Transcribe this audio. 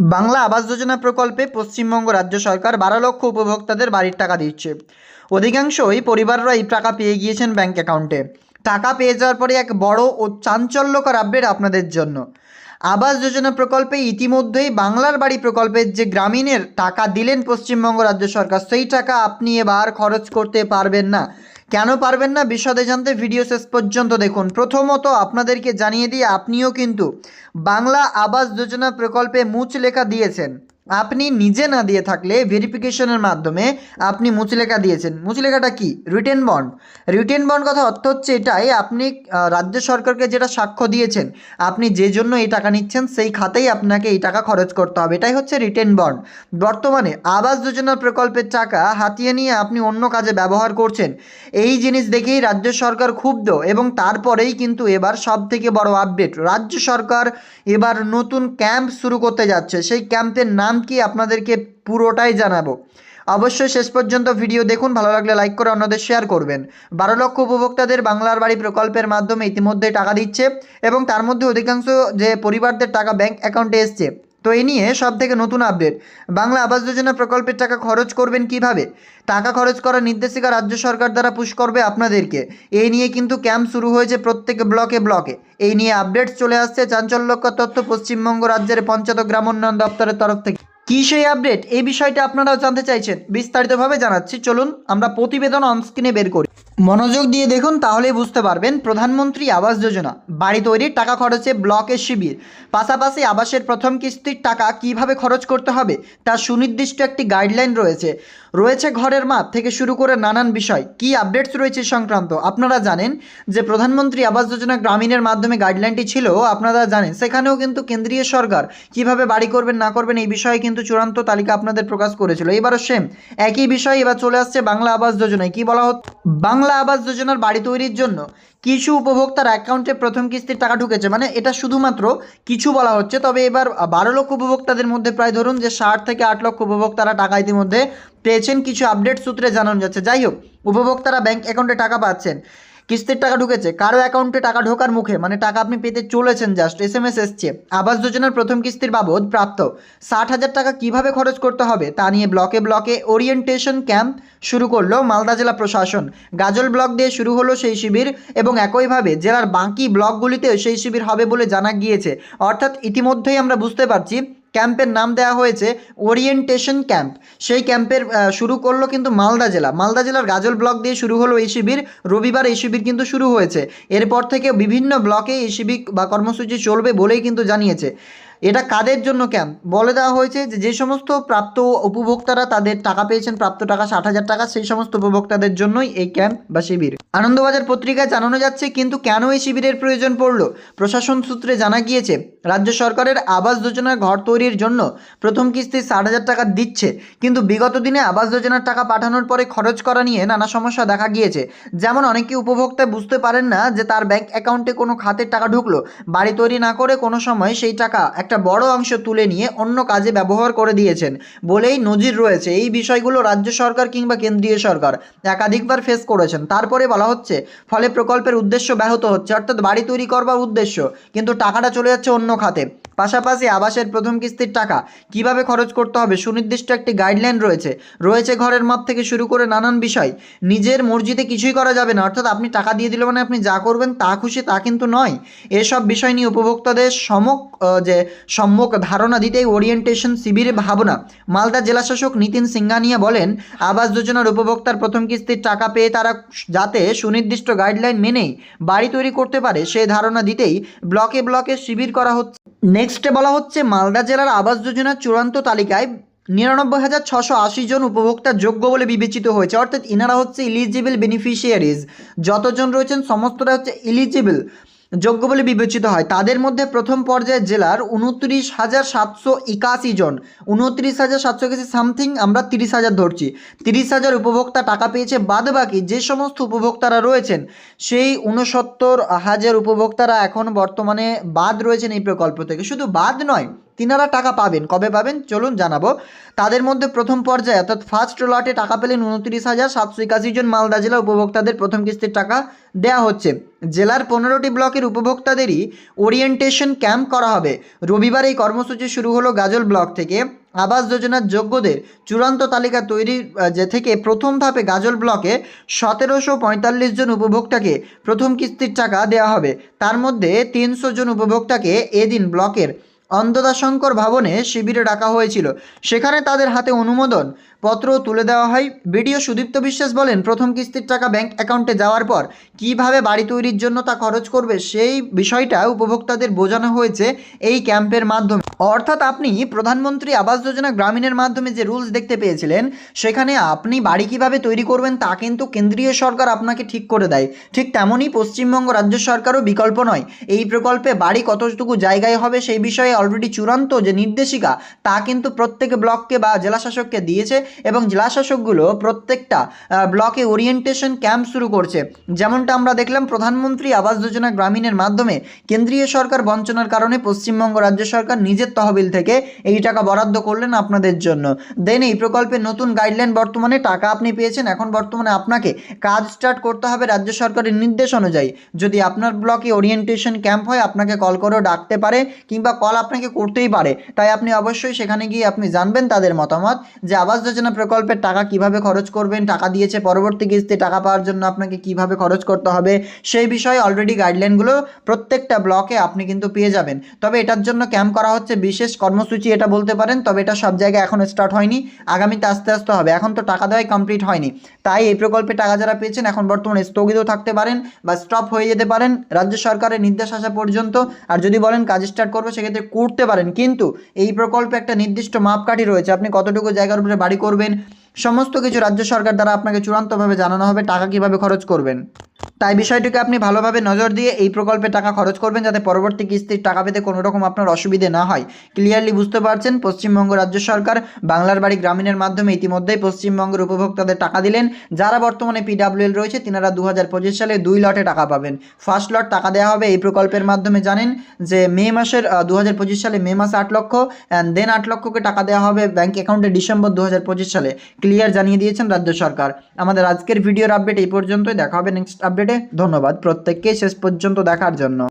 বাংলা আবাস যোজনা প্রকল্পে পশ্চিমবঙ্গ রাজ্য সরকার বারো লক্ষ উপভোক্তাদের বাড়ির টাকা দিচ্ছে। অধিকাংশই পরিবাররা এই টাকা পেয়ে গিয়েছেন ব্যাংক অ্যাকাউন্টে। টাকা পেয়ে যাওয়ার পরে এক বড় ও চাঞ্চল্যকর আপডেট আপনাদের জন্য। আবাস যোজনা প্রকল্পে ইতিমধ্যেই বাংলার বাড়ি প্রকল্পের যে গ্রামীণের টাকা দিলেন পশ্চিমবঙ্গ রাজ্য সরকার, সেই টাকা আপনি এবার খরচ করতে পারবেন না। কেন পারবেন না? বিশদে জানতে ভিডিও শেষ পর্যন্ত দেখুন। প্রথমত আপনাদেরকে জানিয়ে দিয়ে আপনিও কিন্তু বাংলা আবাস যোজনা প্রকল্পে মুচ লেখা দিয়েছেন। আপনি নিজে না দিয়ে থাকলে ভেরিফিকেশনের মাধ্যমে আপনি মুচলেখা দিয়েছেন। মুচলেখাটা কি? রিটেন বন্ড রিটেন বন্ড কথা অর্থ হচ্ছে এটাই, আপনি রাজ্য সরকারকে যেটা সাক্ষ্য দিয়েছেন, আপনি যে জন্য এই টাকা নিচ্ছেন সেই খাতেই আপনাকে এই টাকা খরচ করতে হবে। এটাই হচ্ছে রিটেন বন্ড বর্তমানে আবাস যোজনা প্রকল্পের টাকা হাতিয়ে নিয়ে আপনি অন্য কাজে ব্যবহার করছেন। এই জিনিস দেখেই রাজ্য সরকার ক্ষুব্ধ এবং তারপরেই কিন্তু এবার সব থেকে বড় আপডেট রাজ্য সরকার এবার নতুন ক্যাম্প শুরু করতে যাচ্ছে। সেই ক্যাম্পের নাম কি আপনাদেরকে পুরোটাই জানাব। অবশ্যই শেষ পর্যন্ত ভিডিও দেখুন, ভালো লাগলে লাইক করে অন্যদের শেয়ার করবেন। বারো লক্ষ উপভোক্তাদের বাংলার বাড়ি প্রকল্পের মাধ্যমে ইতিমধ্যে টাকা দিচ্ছে এবং তার মধ্যে অধিকাংশ যে পরিবারদের টাকা ব্যাংক অ্যাকাউন্টে এসছে। তো এ নিয়ে সব থেকে নতুন আপডেট। বাংলা আবাস যোজনা প্রকল্পের টাকা খরচ করবেন কীভাবে? টাকা খরচ করার নির্দেশিকা রাজ্য সরকার দ্বারা পুশ করবে আপনাদেরকে। এই নিয়ে কিন্তু ক্যাম্প শুরু হয়েছে প্রত্যেক ব্লকে ব্লকে। এই নিয়ে আপডেটস চলে আসছে চাঞ্চল্যকর তথ্য পশ্চিমবঙ্গ রাজ্যের পঞ্চায়েত গ্রামোন্নয়ন দপ্তরের তরফ থেকে। কী সেই আপডেট এই বিষয়টা আপনারাও জানতে চাইছেন। বিস্তারিতভাবে জানাচ্ছি। চলুন আমরা প্রতিবেদন অনস্ক্রিনে বের করি। মনোযোগ দিয়ে দেখুন, তাহলেই বুঝতে পারবেন, প্রধানমন্ত্রী আবাস যোজনা, বাড়ি তৈরির টাকা খরচে ব্লকের শিবির, পাশাপাশি আবাসের প্রথম কিস্তির টাকা কীভাবে খরচ করতে হবে, তার সুনির্দিষ্ট একটি গাইডলাইন রয়েছে। রয়েছে ঘরের মাপ থেকে শুরু করে নানান বিষয়। কি আপডেটস রয়েছে সংক্রান্ত? আপনারা জানেন যে প্রধানমন্ত্রী আবাস যোজনা গ্রামীণের মাধ্যমে গাইডলাইনটি ছিল, আপনারা জানেন, সেখানেও কিন্তু কেন্দ্রীয় সরকার কীভাবে বাড়ি করবেন, না করবেন, এই বিষয়ে কিন্তু চূড়ান্ত তালিকা আপনাদের প্রকাশ করেছিল। এবারও সেম একই বিষয় এবার চলে আসছে বাংলা আবাস যোজনায় কি বলা হচ্ছে বাংলা আবাস যোজনার বাড়ি তৈরির জন্য কিছু উপভোক্তার অ্যাকাউন্টে প্রথম কিস্তির টাকা ঢুকেছে। মানে এটা শুধুমাত্র কিছু বলা হচ্ছে। তবে এবার বারো লক্ষ উপভোক্তাদের মধ্যে প্রায় ধরুন যে ষাট থেকে আট লক্ষ উপভোক্তারা টাকা ইতিমধ্যে পেয়েছেন। কিছু আপডেট সূত্রে জানানো যাচ্ছে। যাই হোক, উপভোক্তারা ব্যাংক অ্যাকাউন্টে টাকা পাচ্ছেন। কিস্তির টাকা ঢুকেছে, কারও অ্যাকাউন্টে টাকা ঢোকার মুখে মানে টাকা আপনি পেতে চলেছেন জাস্ট এস এম এস এসছে। আবাস যোজনার প্রথম কিস্তির বাবদ প্রাপ্ত। ষাট হাজার টাকা কীভাবে খরচ করতে হবে তা নিয়ে ব্লকে ব্লকে ওরিয়েন্টেশন ক্যাম্প শুরু করল মালদা জেলা প্রশাসন। গাজল ব্লক দিয়ে শুরু হলো সেই শিবির এবং একইভাবে জেলার বাকি ব্লকগুলিতেও সেই শিবির হবে বলে জানা গিয়েছে। অর্থাৎ ইতিমধ্যেই আমরা বুঝতে পারছি ক্যাম্পের নাম দেওয়া হয়েছে ওরিয়েন্টেশন ক্যাম্প। সেই ক্যাম্পের শুরু করল কিন্তু মালদা জেলা। মালদা জেলার গাজল ব্লক দিয়ে শুরু হলো এই শিবির। রবিবার এই শিবির কিন্তু শুরু হয়েছে। এরপর থেকে বিভিন্ন ব্লকে এই শিবির বা কর্মসূচি চলবে বলেই কিন্তু জানিয়েছে। এটা কাদের জন্য ক্যাম্প? বলে দেওয়া হয়েছে যে যে সমস্ত প্রাপ্ত উপভোক্তারা তাদের টাকা পেয়েছেন, প্রাপ্ত টাকা ষাট হাজার টাকা, সেই সমস্ত উপভোক্তাদের জন্যই এই ক্যাম্প বা শিবির। আনন্দবাজার পত্রিকায় জানানো যাচ্ছে, কিন্তু কেন এই শিবিরের প্রয়োজন পড়ল? প্রশাসন সূত্রে জানা গিয়েছে, রাজ্য সরকারের আবাস যোজনার ঘর তৈরির জন্য প্রথম কিস্তি ষাট হাজার টাকা দিচ্ছে, কিন্তু বিগত দিনে আবাস যোজনার টাকা পাঠানোর পরে খরচ করা নিয়ে নানা সমস্যা দেখা গিয়েছে। যেমন অনেকে উপভোক্তা বুঝতে পারেন না যে তার ব্যাংক অ্যাকাউন্টে কোনো খাতের টাকা ঢুকলো। বাড়ি তৈরি না করে কোনো সময় সেই টাকা একটা বড় অংশ তুলে নিয়ে অন্য কাজে ব্যবহার করে দিয়েছেন বলেই নজির রয়েছে। এই বিষয়গুলো রাজ্য সরকার কিংবা কেন্দ্রীয় সরকার একাধিকবার ফেস করেছেন। তারপরে বলা হচ্ছে, ফলে প্রকল্পের উদ্দেশ্য ব্যাহত হচ্ছে। অর্থাৎ বাড়ি তৈরি করবার উদ্দেশ্য, কিন্তু টাকাটা চলে যাচ্ছে অন্য খাতে। পাশাপাশি আবাসের প্রথম কিস্তির টাকা কীভাবে খরচ করতে হবে সুনির্দিষ্ট একটি গাইডলাইন রয়েছে। রয়েছে ঘরের মাপ থেকে শুরু করে নানান বিষয়। নিজের মর্জিতে কিছুই করা যাবে না। অর্থাৎ আপনি টাকা দিয়ে দিলে মানে আপনি যা করবেন তা খুশি, তা কিন্তু নয়। এসব বিষয় নিয়ে উপভোক্তাদের সমক যে সম্যক ধারণা দিতেই ওরিয়েন্টেশন শিবিরে ভাবনা। মালদা জেলাশাসক নিতিন সিংহানিয়া বলেন, আবাস যোজনার উপভোক্তার প্রথম কিস্তির টাকা পেয়ে তারা যাতে সুনির্দিষ্ট গাইডলাইন মেনে বাড়ি তৈরি করতে পারে সে ধারণা দিতেই ব্লকে ব্লকে শিবির করা হচ্ছে। নেক্সটে বলা হচ্ছে, মালদা জেলার আবাস যোজনার চূড়ান্ত তালিকায় নিরানব্বই হাজার ছশো আশি জন উপভোক্তা যোগ্য বলে বিবেচিত হয়েছে। অর্থাৎ ইনারা হচ্ছে ইলিজিবল বেনিফিশিয়ারিজ যতজন রয়েছেন সমস্তটা হচ্ছে ইলিজিবল যোগ্য বলে বিবেচিত হয়। তাদের মধ্যে প্রথম পর্যায়ে জেলার উনত্রিশ হাজার সাতশো একাশি জন। উনত্রিশ হাজার সাতশো একাশি সামথিং আমরা তিরিশ হাজার ধরছি। তিরিশ হাজার উপভোক্তা টাকা পেয়েছে বাদ বাকি যে সমস্ত উপভোক্তারা রয়েছেন, সেই উনসত্তর হাজার উপভোক্তারা এখন বর্তমানে বাদ রয়েছেন এই প্রকল্প থেকে। শুধু বাদ নয় তিনারা টাকা পাবেন। কবে পাবেন? চলুন জানাব। তাদের মধ্যে প্রথম পর্যায়ে, অর্থাৎ ফার্স্ট লটে টাকা পেলেন উনত্রিশ হাজার সাতশো একাশি জন মালদা জেলা উপভোক্তাদের প্রথম কিস্তির টাকা দেওয়া হচ্ছে। জেলার পনেরোটি ব্লকের উপভোক্তাদেরই ওরিয়েন্টেশন ক্যাম্প করা হবে। রবিবার এই কর্মসূচি শুরু হলো গাজল ব্লক থেকে। আবাস যোজনার যোগ্যদের চূড়ান্ত তালিকা তৈরি যে থেকে প্রথম ধাপে গাজল ব্লকে সতেরোশো পঁয়তাল্লিশ জন উপভোক্তাকে প্রথম কিস্তির টাকা দেওয়া হবে। তার মধ্যে তিনশো জন উপভোক্তাকে এদিন ব্লকের অন্দদাশঙ্কর ভবনে শিবিরে ডাকা হয়েছিল। সেখানে তাদের হাতে অনুমোদন পত্র তুলে দেওয়া হয়। বিডিও সুদীপ্ত বিশ্বাস বলেন, প্রথম কিস্তির টাকা ব্যাংক অ্যাকাউন্টে যাওয়ার পর কীভাবে বাড়ি তৈরির জন্য তা খরচ করবে সেই বিষয়টা উপভোক্তাদের বোঝানো হয়েছে এই ক্যাম্পের মাধ্যমে। অর্থাৎ আপনি প্রধানমন্ত্রী আবাস যোজনা গ্রামীণের মাধ্যমে যে রুলস দেখতে পেয়েছিলেন, সেখানে আপনি বাড়ি কীভাবে তৈরি করবেন তা কিন্তু কেন্দ্রীয় সরকার আপনাকে ঠিক করে দেয়। ঠিক তেমনই পশ্চিমবঙ্গ রাজ্য সরকারও বিকল্প নয়। এই প্রকল্পে বাড়ি কতটুকু জায়গায় হবে সেই বিষয়ে অলরেডি চূড়ান্ত যে নির্দেশিকা, তা কিন্তু প্রত্যেক ব্লককে বা জেলাশাসককে দিয়েছে। এবং জেলাশাসকগুলো প্রত্যেকটা ব্লকে ওরিয়েন্টেশন ক্যাম্প শুরু করছে। যেমনটা আমরা দেখলাম, প্রধানমন্ত্রী আবাস যোজনা গ্রামীণের মাধ্যমে কেন্দ্রীয় সরকার বঞ্চনার কারণে পশ্চিমবঙ্গ রাজ্য সরকার নিজের তহবিল থেকে এই টাকা বরাদ্দ করলেন আপনাদের জন্য। দেন এই প্রকল্পের নতুন গাইডলাইন বর্তমানে টাকা আপনি পেয়েছেন, এখন বর্তমানে আপনাকে কাজ স্টার্ট করতে হবে রাজ্য সরকারের নির্দেশ অনুযায়ী। যদি আপনার ব্লকে ওরিয়েন্টেশন ক্যাম্প হয়, আপনাকে কল করেও ডাকতে পারে কিংবা কল আপনাকে করতেই পারে। তাই আপনি অবশ্যই সেখানে গিয়ে আপনি জানবেন তাদের মতামত যে আবাস যোজনা প্রকল্পের টাকা কীভাবে খরচ করবেন, টাকা দিয়েছে পরবর্তী কিস্তি টাকা পাওয়ার জন্য আপনাকে কীভাবে খরচ করতে হবে, সেই বিষয়ে অলরেডি গাইডলাইনগুলো প্রত্যেকটা ব্লকে আপনি কিন্তু পেয়ে যাবেন। তবে এটার জন্য ক্যাম্প করা হচ্ছে বিশেষ কর্মসূচি এটা বলতে পারেন, তবে এটা সব জায়গায় এখনও স্টার্ট হয়নি, আগামীতে আস্তে আস্তে হবে। এখন তো টাকা দেওয়াই কমপ্লিট হয়নি। তাই এই প্রকল্পে টাকা যারা পেয়েছেন এখন বর্তমানে স্থগিত থাকতে পারেন বা স্টপ হয়ে যেতে পারেন রাজ্য সরকারের নির্দেশ আসা পর্যন্ত। আর যদি বলেন কাজ স্টার্ট করব, সেক্ষেত্রে করতে পারেন। কিন্তু এই প্রকল্পে একটা নির্দিষ্ট মাপকাঠি রয়েছে। আপনি কতটুকু জায়গার উপরে বাড়ি করবেন। সমস্ত কিছু রাজ্য সরকার দ্বারা আপনাকে চূড়ান্তভাবে জানানো হবে। টাকা কীভাবে খরচ করবেন? তাই বিষয়টিকে আপনি ভালোভাবে নজর দিয়ে এই প্রকল্পে টাকা খরচ করবেন যাতে পরবর্তী কিস্তির টাকা পেতে কোনো রকম আপনার অসুবিধে না হয়। ক্লিয়ারলি বুঝতে পারছেন? পশ্চিমবঙ্গ রাজ্য সরকার বাংলার বাড়ি গ্রামীণের মাধ্যমে ইতিমধ্যেই পশ্চিমবঙ্গের উপভোক্তাদের টাকা দিলেন। যারা বর্তমানে পিডাব্লিউএল রয়েছে, তিনারা দু হাজার পঁচিশ সালে দুই লটে টাকা পাবেন। ফার্স্ট লট টাকা দেওয়া হবে এই প্রকল্পের মাধ্যমে জানেন যে মে মাসের দু হাজার পঁচিশ সালে মে মাসে আট লক্ষ অ্যান্ড দেন আট লক্ষকে টাকা দেওয়া হবে ব্যাংক অ্যাকাউন্টে ডিসেম্বর দু হাজার পঁচিশ সালে। ক্লিয়ার জানিয়ে দিয়েছেন রাজ্য সরকার। আমাদের আজকের ভিডিওর আপডেট এই পর্যন্তই। দেখা হবে নেক্সট আপডেটে। ধন্যবাদ প্রত্যেককে শেষ পর্যন্ত দেখার জন্য।